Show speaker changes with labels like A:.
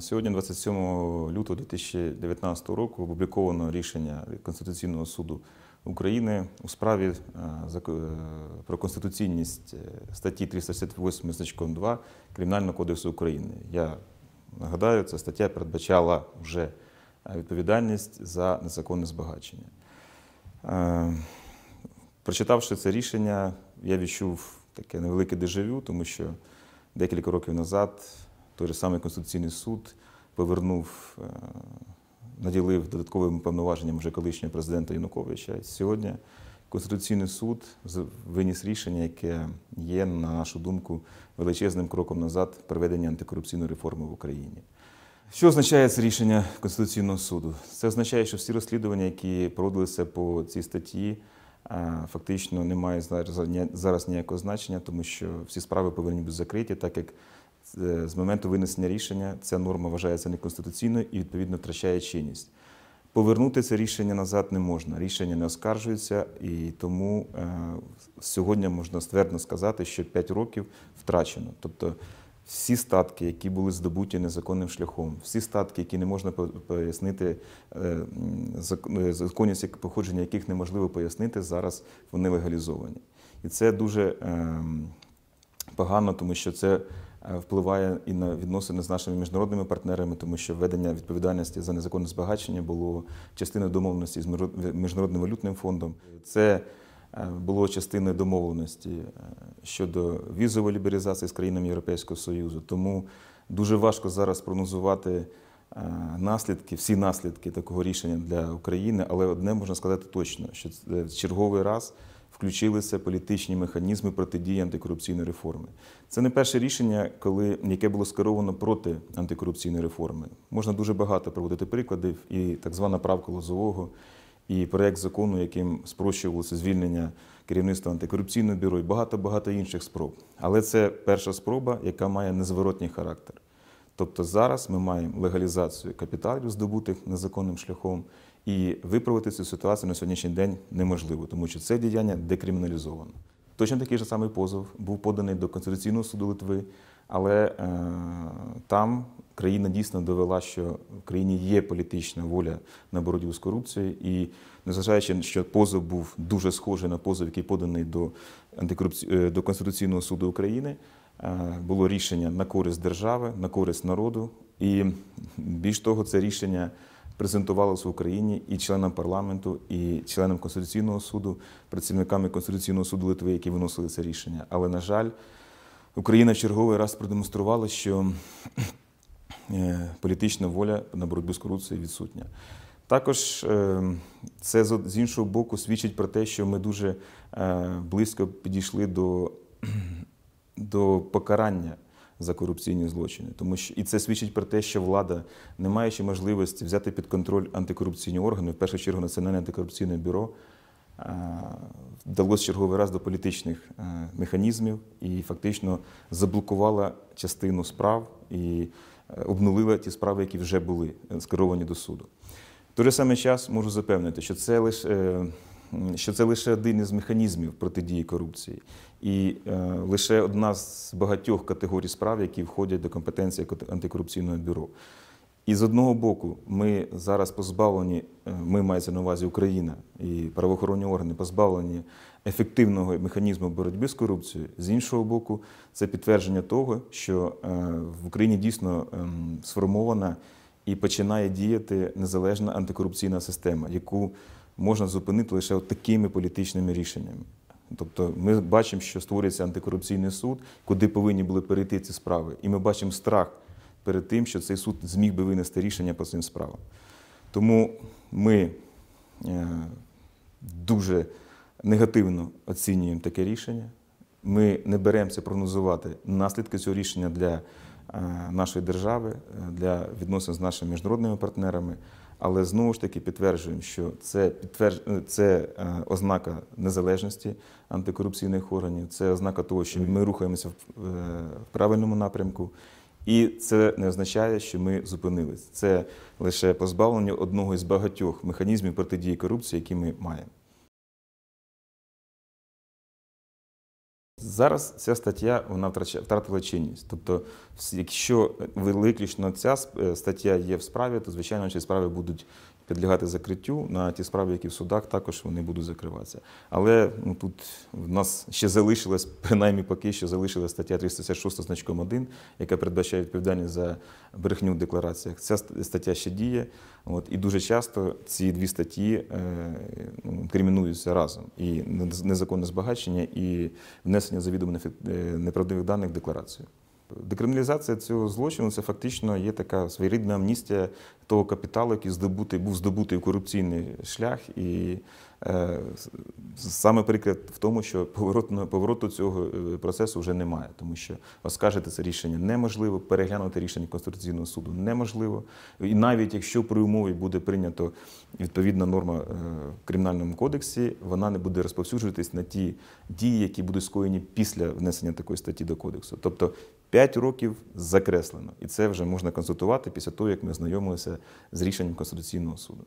A: Сьогодні, 27 лютого 2019 року, опубліковано рішення Конституційного суду України у справі е, е, про конституційність е, статті 368 значком 2 Кримінального кодексу України. Я нагадаю, ця стаття передбачала вже відповідальність за незаконне збагачення. Прочитавши це рішення, я відчув таке невелике дежавю, тому що декілька років назад той же самий Конституційний суд повернув, е, наділив додатковими повноваженнями вже колишнього президента Януковича. Сьогодні Конституційний суд виніс рішення, яке є, на нашу думку, величезним кроком назад проведення антикорупційної реформи в Україні. Що означає це рішення Конституційного суду? Це означає, що всі розслідування, які проводилися по цій статті, фактично не мають зараз ніякого значення, тому що всі справи повинні бути закриті, так як е, з моменту винесення рішення ця норма вважається неконституційною і відповідно втрачає чинність. Повернути це рішення назад не можна. Рішення не оскаржується, і тому е, сьогодні можна ствердно сказати, що 5 років втрачено. Тобто всі статки, які були здобуті незаконним шляхом, всі статки, які не можна пояснити, е, е, законність походження яких неможливо пояснити, зараз вони легалізовані. І це дуже ем, погано, тому що це е, впливає і на відносини з нашими міжнародними партнерами, тому що введення відповідальності за незаконне збагачення було частиною домовленості з Міжнарод- міжнародним валютним фондом. Це е, було частиною домовленості е, щодо візової лібералізації з країнами Європейського Союзу. Тому дуже важко зараз прогнозувати е, наслідки, всі наслідки такого рішення для України, але одне можна сказати точно, що це черговий раз включилися політичні механізми протидії антикорупційної реформи. Це не перше рішення, коли яке було скеровано проти антикорупційної реформи. Можна дуже багато проводити прикладів, і так звана правка Лозового, і проект закону, яким спрощувалося звільнення керівництва антикорупційного бюро, і багато багато інших спроб. Але це перша спроба, яка має незворотній характер. Тобто зараз ми маємо легалізацію капіталів, здобутих незаконним шляхом, і виправити цю ситуацію на сьогоднішній день неможливо, тому що це діяння декриміналізовано. Точно такий же самий позов був поданий до Конституційного суду Литви, але е, там країна дійсно довела, що в країні є політична воля на боротьбу з корупцією, і незважаючи, що позов був дуже схожий на позов, який поданий до, антикорупці... е, до Конституційного суду України, було рішення на користь держави, на користь народу. І більш того, це рішення презентувалося в Україні і членам парламенту, і членам Конституційного суду, працівниками Конституційного суду Литви, які виносили це рішення. Але, на жаль, Україна в черговий раз продемонструвала, що е, політична воля на боротьбу з корупцією відсутня. Також е, це з іншого боку свідчить про те, що ми дуже е, близько підійшли до, до покарання за корупційні злочини. Тому що і це свідчить про те, що влада, не маючи можливості взяти під контроль антикорупційні органи, в першу чергу Національне антикорупційне бюро, вдалося черговий раз до політичних е, механізмів і фактично заблокувала частину справ і е, обнулила ті справи, які вже були е, скеровані до суду. В той же самий час можу запевнити, що це лише, що це лише один із механізмів протидії корупції, і е, лише одна з багатьох категорій справ, які входять до компетенції антикорупційного бюро. І з одного боку, ми зараз позбавлені, е, ми мається на увазі Україна і правоохоронні органи позбавлені ефективного механізму боротьби з корупцією. З іншого боку, це підтвердження того, що е, в Україні дійсно ем, сформована і починає діяти незалежна антикорупційна система, яку можна зупинити лише такими політичними рішеннями. Тобто ми бачимо, що створюється антикорупційний суд, куди повинні були перейти ці справи. І ми бачимо страх перед тим, що цей суд зміг би винести рішення по цим справам. Тому ми е, дуже негативно оцінюємо таке рішення. Ми не беремося прогнозувати наслідки цього рішення для е, нашої держави, е, для відносин з нашими міжнародними партнерами. Але знову ж таки підтверджуємо, що це підтвердж... е, це е, ознака незалежності антикорупційних органів, це ознака того, що ми рухаємося е, в правильному напрямку. І це не означає, що ми зупинились. Це лише позбавлення одного із багатьох механізмів протидії корупції, які ми маємо. Зараз ця стаття вона втратила чинність. Тобто, якщо виключно ця е, стаття є в справі, то звичайно ці справи будуть підлягати закриттю. На ті справи, які в судах, також вони будуть закриватися. Але ну, тут в нас ще залишилась, принаймні поки що залишилась стаття 366 зі значком 1, яка передбачає відповідальність за брехню в деклараціях. Ця ст- стаття ще діє. От, і дуже часто ці дві статті е, ну, кримінуються разом. І незаконне збагачення, і внесення завідомо е, неправдивих даних в декларацію. Декриміналізація цього злочину це фактично є така своєрідна амністія того капіталу, який здобутий, був здобутий в корупційний шлях. І е, саме приклад в тому, що поворотно, повороту цього е, процесу вже немає, тому що оскаржити це рішення неможливо, переглянути рішення Конституційного суду неможливо. І навіть якщо при умові буде прийнято відповідна норма е, в кримінальному кодексі, вона не буде розповсюджуватись на ті дії, які будуть скоєні після внесення такої статті до кодексу. Тобто 5 років закреслено, і це вже можна констатувати після того, як ми ознайомилися з рішенням Конституційного суду.